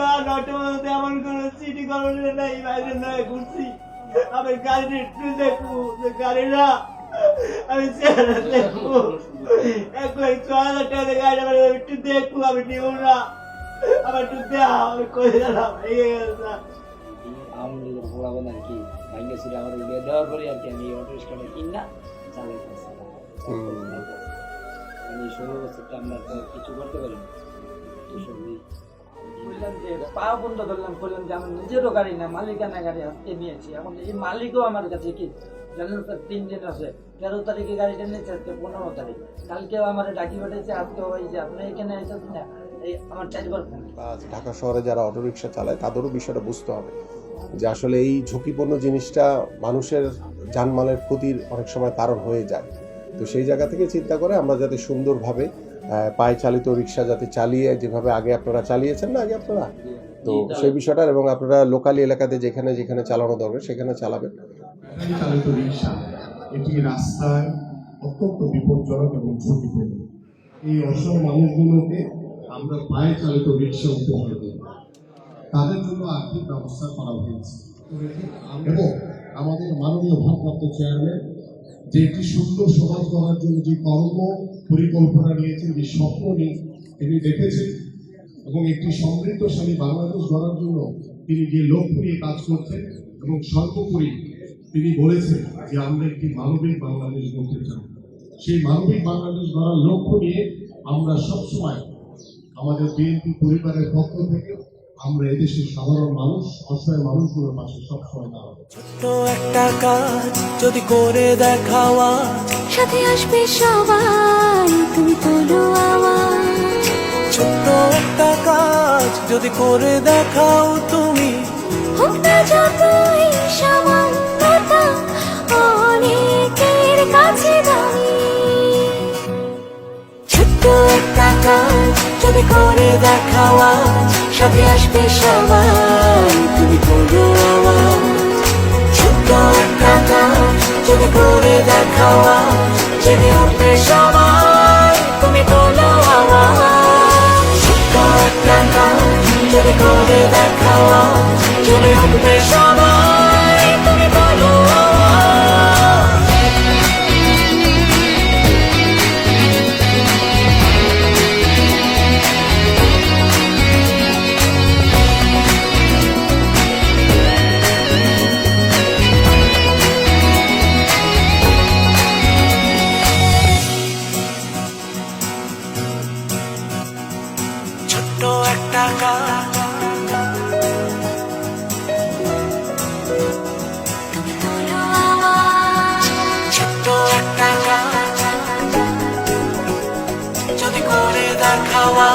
গান অটোতে এমন কোনো সিটি কলোনি নাই বাইরে নয় ঘুরছি। আমি গাড়ি একটু দেখব যে গাড়িটা আমি চেহারা দেখব। এক লাখ ছ হাজার টাকা দিয়ে গাড়ি একটু দেখব আমি নিব না। আমার একটু দেওয়া আমি করে দিলাম এই গেছে আওয়ামী লীগের পোলাবেন কি ভাঙ্গে ছিল আমার বিয়ে দেওয়ার পরে আর কি আমি অটো রিক্সাটা কিনা চালাইতেছি ষোলো বছরটা আমরা কিছু করতে পারি না। তো সবই নিজেরও গাড়ি গাড়ি আজকে নিয়েছি। এখন মালিকও আমার কাছে কি? তিন আছে। তেরো গাড়িটা পনেরো তারিখ। কালকেও আমার ডাকি এখানে না, এই আমার ঢাকা শহরে যারা অটো অটোরিকশা চালায়, তাদেরও বিষয়টা বুঝতে হবে যে, আসলে এই ঝুঁকিপূর্ণ জিনিসটা মানুষের জানমালের ক্ষতির অনেক সময় কারণ হয়ে যায়। তো সেই জায়গা থেকে চিন্তা করে আমরা যাতে সুন্দরভাবে পায়ে চালিত রিক্সা যাতে চালিয়ে যেভাবে আগে আপনারা চালিয়েছেন না আগে আপনারা? তো সেই বিষয়টা এবং আপনারা লোকালি এলাকাতে যেখানে যেখানে চালানো দরকার সেখানে চালাবেন। চালিত রিক্সা এটি রাস্তায় অত্যন্ত বিপজ্জনক এবং ঝুঁকিপূর্ণ। এই অসহায় মানুষগুলোকে আমরা পায়ে চালিত রিক্সা উপহার তাদের জন্য আর্থিক ব্যবস্থা করা হয়েছে। এবং আমাদের মাননীয় ভারপ্রাপ্ত চেয়ারম্যান যে একটি সুন্দর সমাজ গড়ার জন্য যে কর্ম পরিকল্পনা নিয়েছেন, যে স্বপ্ন নিয়ে তিনি দেখেছেন এবং একটি সমৃদ্ধশালী বাংলাদেশ গড়ার জন্য তিনি যে লক্ষ্য নিয়ে কাজ করছেন এবং সর্বোপরি তিনি বলেছেন যে আমরা একটি মানবিক বাংলাদেশ গড়তে চাই। সেই মানবিক বাংলাদেশ গড়ার লক্ষ্য নিয়ে আমরা সবসময় আমাদের বিএনপি পরিবারের পক্ষ থেকে আমরা এদেশের সাধারণ মানুষ অসহায় মানুষগুলোর পাশে সবসময় দাঁড়াবো। ছোট্ট একটা কাজ যদি করে দেখাওয়া সাথে আসবে সবাই তুমি তোলো আওয়াজ ছোট্ট একটা কাজ যদি করে দেখাও তুমি। কাজ, যদি করে দেখাওয়া সাথে আসবে সবাই, তুমি তোলো আওয়াজ। ছোট্ট একটা কাজ, যদি করে দেখাওয়া জেনে উঠবে সবাই, তুমি তোলো আওয়াজ। ছোট্ট একটা কাজ, যদি করে দেখাওয়া জেনে উঠবে সবাই। ছোট্ট একটা আওয়াজ ছোট্ট একটা কাজ যদি করে দেখাওয়া